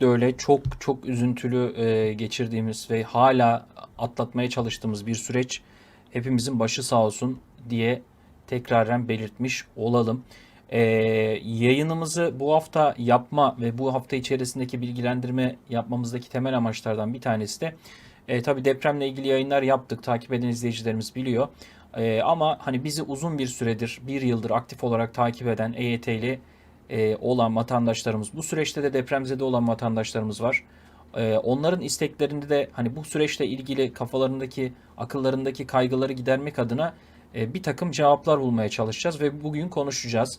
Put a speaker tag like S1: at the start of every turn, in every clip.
S1: de öyle çok çok üzüntülü e, geçirdiğimiz ve hala atlatmaya çalıştığımız bir süreç. Hepimizin başı sağ olsun diye tekraren belirtmiş olalım. E, yayınımızı bu hafta yapma ve bu hafta içerisindeki bilgilendirme yapmamızdaki temel amaçlardan bir tanesi de e, tabii depremle ilgili yayınlar yaptık. Takip eden izleyicilerimiz biliyor. E, ama hani bizi uzun bir süredir, bir yıldır aktif olarak takip eden EYT'li e, olan vatandaşlarımız, bu süreçte de depremzede olan vatandaşlarımız var. E, onların isteklerinde de hani bu süreçle ilgili kafalarındaki, akıllarındaki kaygıları gidermek adına e, bir takım cevaplar bulmaya çalışacağız ve bugün konuşacağız.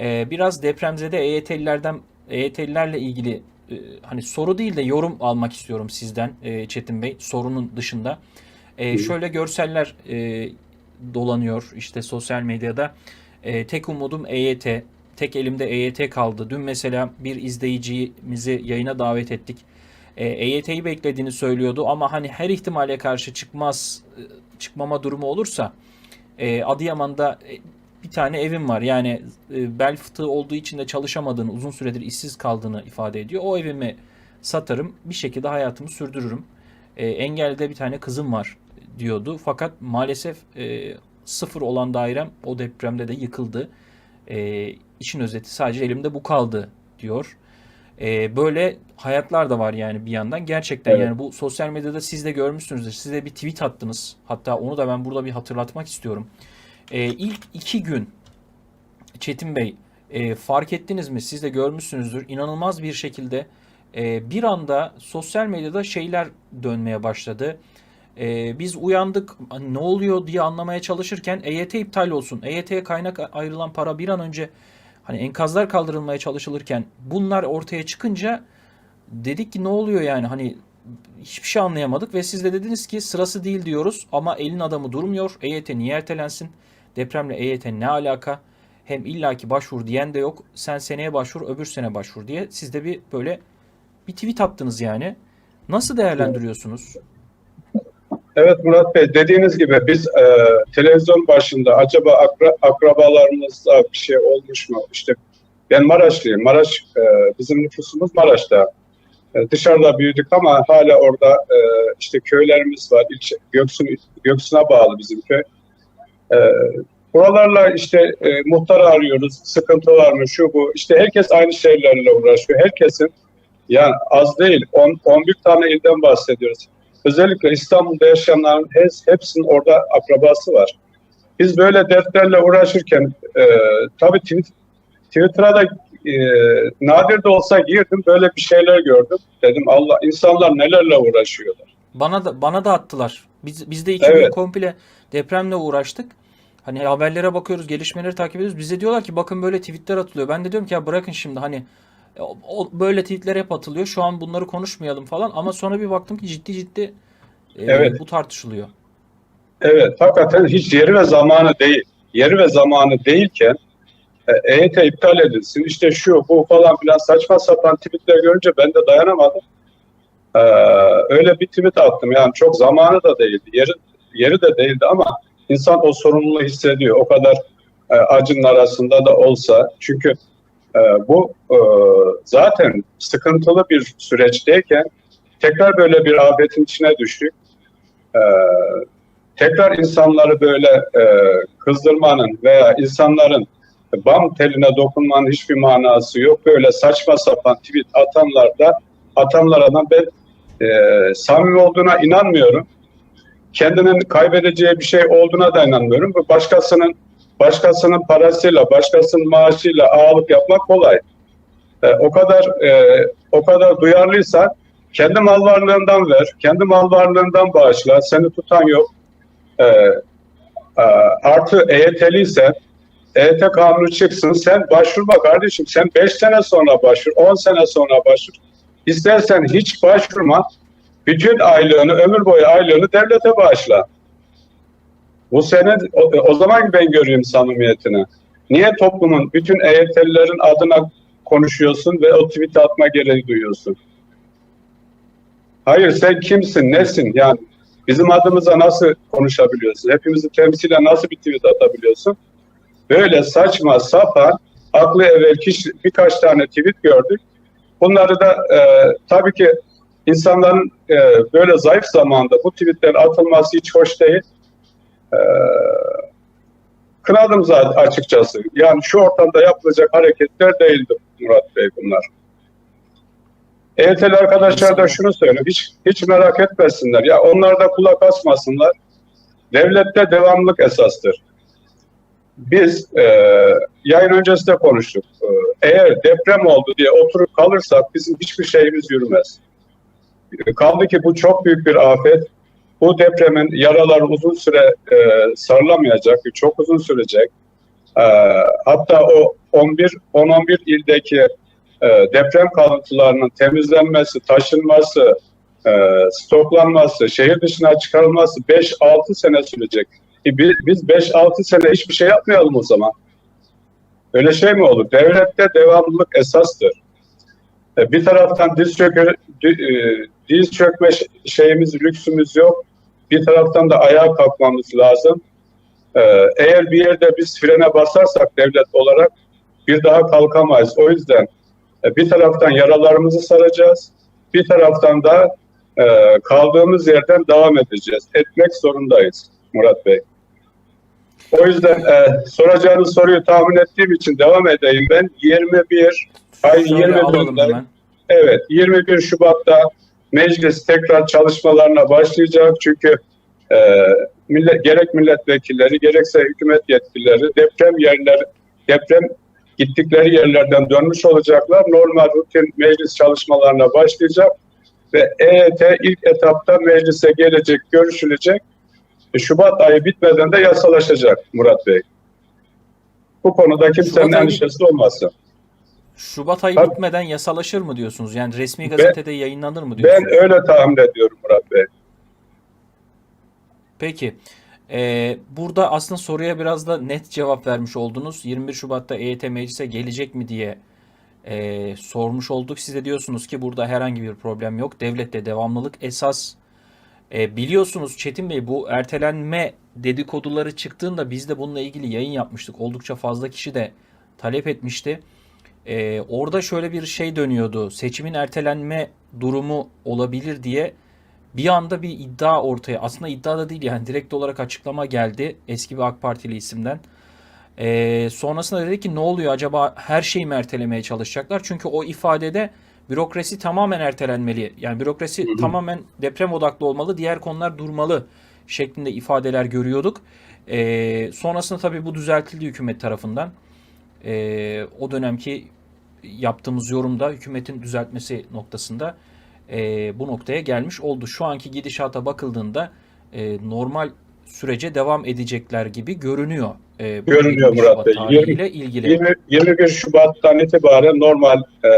S1: E, biraz depremzede EYT'lilerden, EYT'lilerle ilgili e, hani soru değil de yorum almak istiyorum sizden e, Çetin Bey sorunun dışında. E, şöyle görseller e, dolanıyor işte sosyal medyada. E, tek umudum EYT. Tek elimde EYT kaldı. Dün mesela bir izleyicimizi yayına davet ettik. E, EYT'yi beklediğini söylüyordu ama hani her ihtimale karşı çıkmaz e, çıkmama durumu olursa e, Adıyaman'da e, bir tane evim var. Yani e, bel fıtığı olduğu için de çalışamadığını, uzun süredir işsiz kaldığını ifade ediyor. O evimi satarım, bir şekilde hayatımı sürdürürüm. E, Engel'de bir tane kızım var diyordu. Fakat maalesef e, sıfır olan dairem o depremde de yıkıldı. E, işin özeti sadece elimde bu kaldı diyor. E, böyle hayatlar da var yani bir yandan. Gerçekten
S2: Evet.
S1: yani bu sosyal medyada siz de görmüşsünüzdür. Siz de bir tweet attınız. Hatta onu da ben burada bir hatırlatmak istiyorum. E, ilk iki gün Çetin Bey e, fark ettiniz mi? Siz de görmüşsünüzdür. İnanılmaz bir şekilde e, bir anda sosyal medyada şeyler dönmeye başladı. E, biz uyandık ne oluyor diye anlamaya çalışırken EYT iptal olsun. EYT'ye kaynak ayrılan para bir an önce hani enkazlar kaldırılmaya çalışılırken bunlar ortaya çıkınca dedik ki ne oluyor yani hani hiçbir şey anlayamadık ve siz de dediniz ki sırası değil diyoruz ama elin adamı durmuyor. EYT niye ertelensin? Depremle EYT ne alaka? Hem illaki başvur diyen de yok. Sen seneye başvur, öbür sene başvur diye. Siz de bir böyle bir tweet attınız yani. Nasıl değerlendiriyorsunuz?
S2: Evet Murat Bey dediğiniz gibi biz e, televizyon başında acaba akra, akrabalarımızda bir şey olmuş mu? İşte ben Maraşlıyım. Maraş e, bizim nüfusumuz Maraş'ta. E, dışarıda büyüdük ama hala orada e, işte köylerimiz var. İlçe, Göksun, Göksun'a bağlı bizim köy. E, buralarla işte e, muhtarı arıyoruz. Sıkıntı var mı? Şu bu. İşte herkes aynı şeylerle uğraşıyor. Herkesin yani az değil 10 11 tane ilden bahsediyoruz. Özellikle İstanbul'da yaşayanların hepsinin orada akrabası var. Biz böyle dertlerle uğraşırken e, tabii Twitter'a da e, nadir de olsa girdim böyle bir şeyler gördüm. Dedim Allah insanlar nelerle uğraşıyorlar.
S1: Bana da bana da attılar. Biz biz de iki gün
S2: Evet.
S1: komple depremle uğraştık. Hani haberlere bakıyoruz, gelişmeleri takip ediyoruz. Bize diyorlar ki bakın böyle tweetler atılıyor. Ben de diyorum ki ya bırakın şimdi hani o, o- böyle tweetler hep atılıyor. Şu an bunları konuşmayalım falan ama sonra bir baktım ki ciddi ciddi e,
S2: Evet.
S1: bu tartışılıyor.
S2: Evet hakikaten hiç yeri ve zamanı değil. Yeri ve zamanı değilken e, EYT iptal edilsin işte şu bu falan filan saçma sapan tweetler görünce ben de dayanamadım. Ee, öyle bir tweet attım yani çok zamanı da değildi yeri, yeri de değildi ama insan o sorumluluğu hissediyor o kadar e, acının arasında da olsa çünkü e, bu e, zaten sıkıntılı bir süreçteyken tekrar böyle bir afetin içine düştük. Ee, tekrar insanları böyle e, kızdırmanın veya insanların bam teline dokunmanın hiçbir manası yok. Böyle saçma sapan tweet atanlar da atanlardan ben e, samimi olduğuna inanmıyorum. Kendinin kaybedeceği bir şey olduğuna da inanmıyorum. Başkasının başkasının parasıyla, başkasının maaşıyla ağalık yapmak kolay. E, o kadar e, o kadar duyarlıysan kendi mal varlığından ver, kendi mal varlığından bağışla, seni tutan yok. Ee, e, artı EYT'liysen, EYT kanunu çıksın, sen başvurma kardeşim. Sen 5 sene sonra başvur, 10 sene sonra başvur. İstersen hiç başvurma, bütün aylığını, ömür boyu aylığını devlete bağışla. Bu sene, o, o zaman ben göreyim samimiyetini. Niye toplumun, bütün EYT'lilerin adına konuşuyorsun ve o tweet atma gereği duyuyorsun? Hayır sen kimsin, nesin? Yani bizim adımıza nasıl konuşabiliyorsun? Hepimizi temsilen nasıl bir tweet atabiliyorsun? Böyle saçma sapan, aklı evvel kişi, birkaç tane tweet gördük. Bunları da e, tabii ki insanların e, böyle zayıf zamanda bu tweetlerin atılması hiç hoş değil. E, kınadım zaten açıkçası. Yani şu ortamda yapılacak hareketler değildi Murat Bey bunlar. EYT'li arkadaşlar da şunu söylüyor. Hiç, hiç merak etmesinler. Ya onlar da kulak asmasınlar. Devlette devamlılık esastır. Biz e, yayın öncesinde konuştuk. E, eğer deprem oldu diye oturup kalırsak bizim hiçbir şeyimiz yürümez. E, Kaldı ki bu çok büyük bir afet. Bu depremin yaraları uzun süre e, sarılamayacak, çok uzun sürecek. E, hatta o 11 10-11 ildeki e, deprem kalıntılarının temizlenmesi, taşınması, e, stoklanması, şehir dışına çıkarılması 5-6 sene sürecek. E, bi- biz 5-6 sene hiçbir şey yapmayalım o zaman. Öyle şey mi olur? Devlette devamlılık esastır. E, bir taraftan diz, e, diz çökme şeyimiz, lüksümüz yok. Bir taraftan da ayağa kalkmamız lazım. E, eğer bir yerde biz frene basarsak devlet olarak bir daha kalkamayız. O yüzden e, bir taraftan yaralarımızı saracağız, bir taraftan da e, kaldığımız yerden devam edeceğiz. Etmek zorundayız Murat Bey. O yüzden e, soracağınız soruyu tahmin ettiğim için devam edeyim ben. 21 ay
S1: Şöyle alalım
S2: 21'de
S1: hemen.
S2: Evet, 21 Şubat'ta meclis tekrar çalışmalarına başlayacak çünkü e, millet, gerek milletvekilleri gerekse hükümet yetkilileri deprem yerler deprem gittikleri yerlerden dönmüş olacaklar. Normal rutin meclis çalışmalarına başlayacak ve EYT ilk etapta meclise gelecek, görüşülecek. E, Şubat ayı bitmeden de yasalaşacak Murat Bey. Bu konuda kimsenin endişesi olmasın.
S1: Şubat ayı
S2: Tabii.
S1: bitmeden yasalaşır mı diyorsunuz? Yani resmi gazetede yayınlanır mı diyorsunuz?
S2: Ben öyle tahmin ediyorum Murat Bey.
S1: Peki. Ee, burada aslında soruya biraz da net cevap vermiş oldunuz. 21 Şubat'ta EYT meclise gelecek mi diye e, sormuş olduk. Siz de diyorsunuz ki burada herhangi bir problem yok. Devlette devamlılık esas. E, biliyorsunuz Çetin Bey bu ertelenme dedikoduları çıktığında biz de bununla ilgili yayın yapmıştık. Oldukça fazla kişi de talep etmişti. E, orada şöyle bir şey dönüyordu. Seçimin ertelenme durumu olabilir diye bir anda bir iddia ortaya. Aslında iddia da değil yani direkt olarak açıklama geldi eski bir AK Partili isimden. Ee, sonrasında dedi ki ne oluyor acaba her şeyi mi ertelemeye çalışacaklar? Çünkü o ifadede bürokrasi tamamen ertelenmeli. Yani bürokrasi
S2: Hı hı.
S1: tamamen deprem odaklı olmalı, diğer konular durmalı şeklinde ifadeler görüyorduk. Ee, sonrasında tabii bu düzeltildi hükümet tarafından. Ee, o dönemki yaptığımız yorumda hükümetin düzeltmesi noktasında e, bu noktaya gelmiş oldu. Şu anki gidişata bakıldığında e, normal sürece devam edecekler gibi görünüyor. E,
S2: Görünüyor
S1: 21
S2: Murat Bey.
S1: tarihiyle ilgili.
S2: 20, 21 Şubat'tan itibaren normal e,